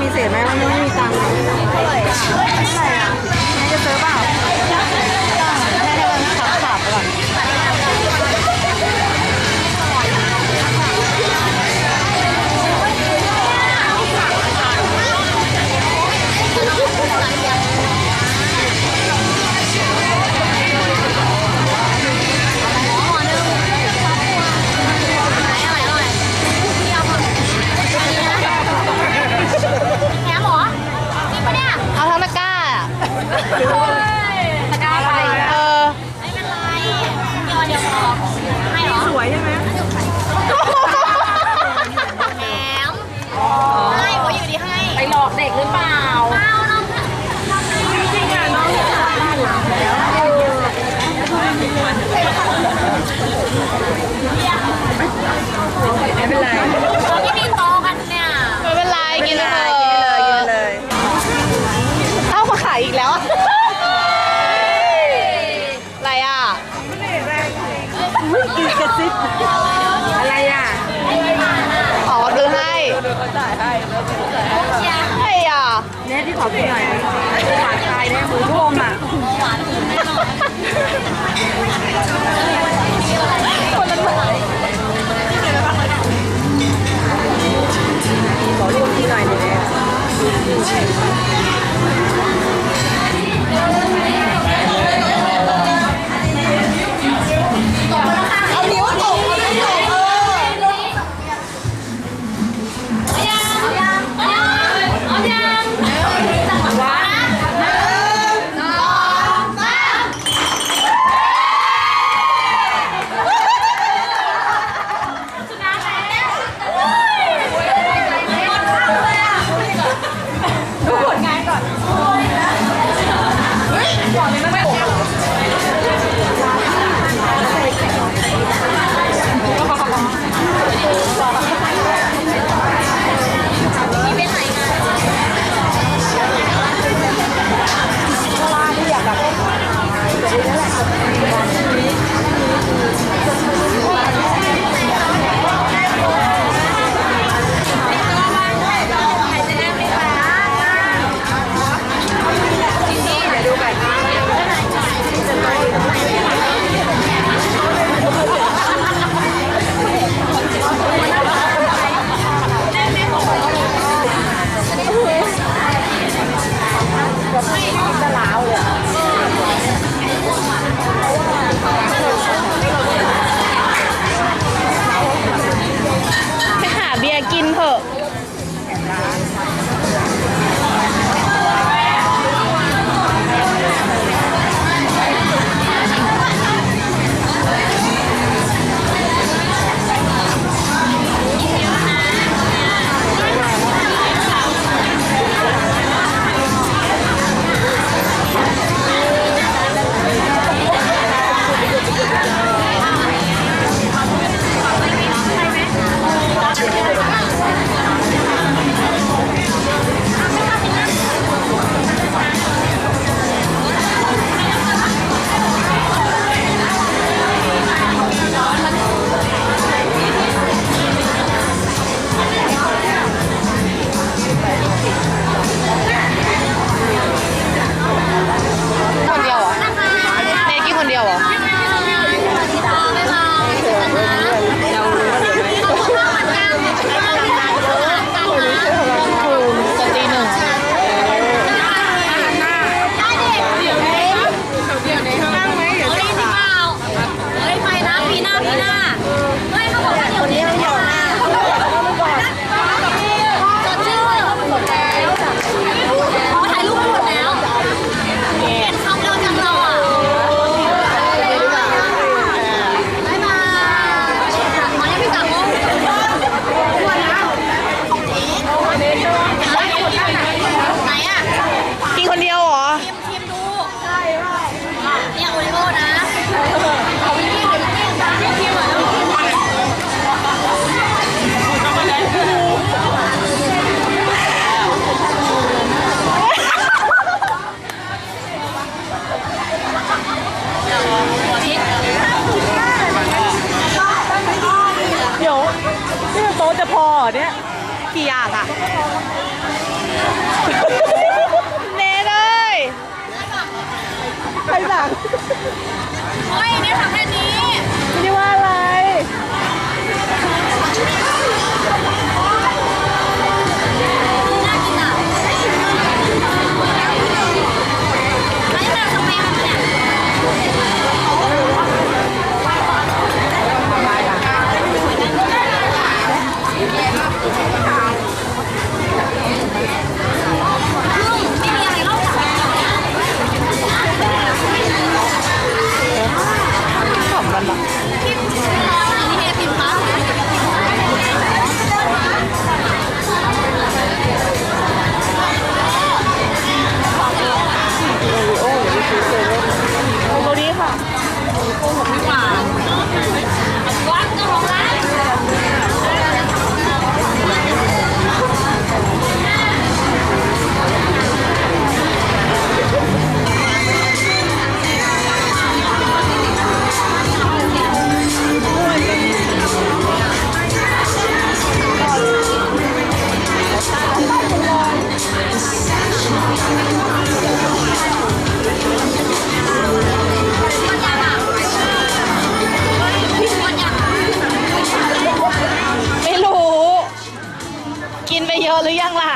มีเศษไหมวันนี้ไม่มีตังค์ ที่ขอกินหน่อยหวานตายแน่หมูรวมอะ เนี่ยกี่อย่างอะเนเลยใครสั่งเฮ้ยเนี่ยทำแค่นี้ไม่ได้ว่าอะไร เยอะหรือยังล่ะ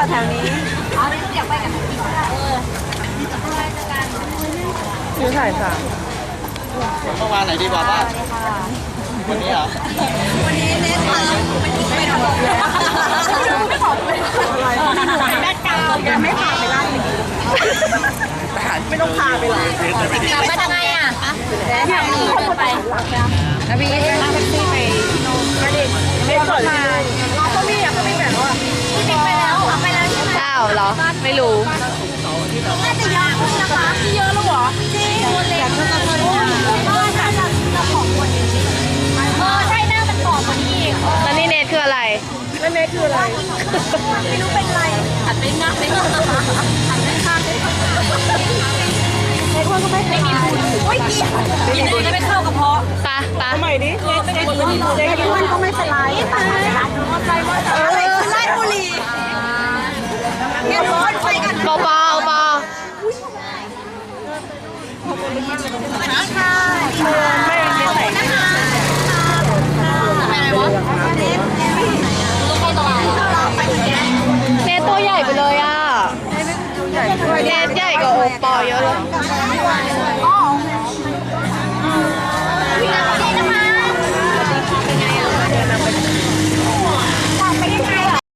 พี่จอดแถวนี้อ๋อนี่อยากไปกับพี่ปิ๊กเออซื้อถ่ายค่ะเมื่อวานไหนดีกว่าป้าวันนี้เหรอ วันนี้เนสมาเป็นกิ๊กไปหมดไม่ขอบคุณแบ็คกราวด์แกไม่พาไปร้านนี้ไม่ต้องพาไปหรอกกลับมาทำไงอะแถวนี้เดินไปแล้วพี่นั่งแท็กซี่ไปที่โน่นไม่ได้ไม่ได้ก่อนาเหรอ ไม่รู้น่าจะเยอะขึ้นนะคะที่เยอะแล้วเหรอจริงตัวเล็กตัวเล็กก็จะจะของคนเออใช่หน้ามันต่อกว่านี้อีกแล้วนี่เนทคืออะไรแล้วเนทคืออะไร ไม่รู้เป็นไรหันไปหน้าไปหันไปข้างไม่มีคุณโอ้ยกินกินได้ก็ไม่เข้ากระเพาะปะปะทำไมดิเนทเนทเนทอ้วนก็ไม่เป็นไรตายแล้วอะไรคือไล่บุหรี่ เบาเบาเบาค่ะ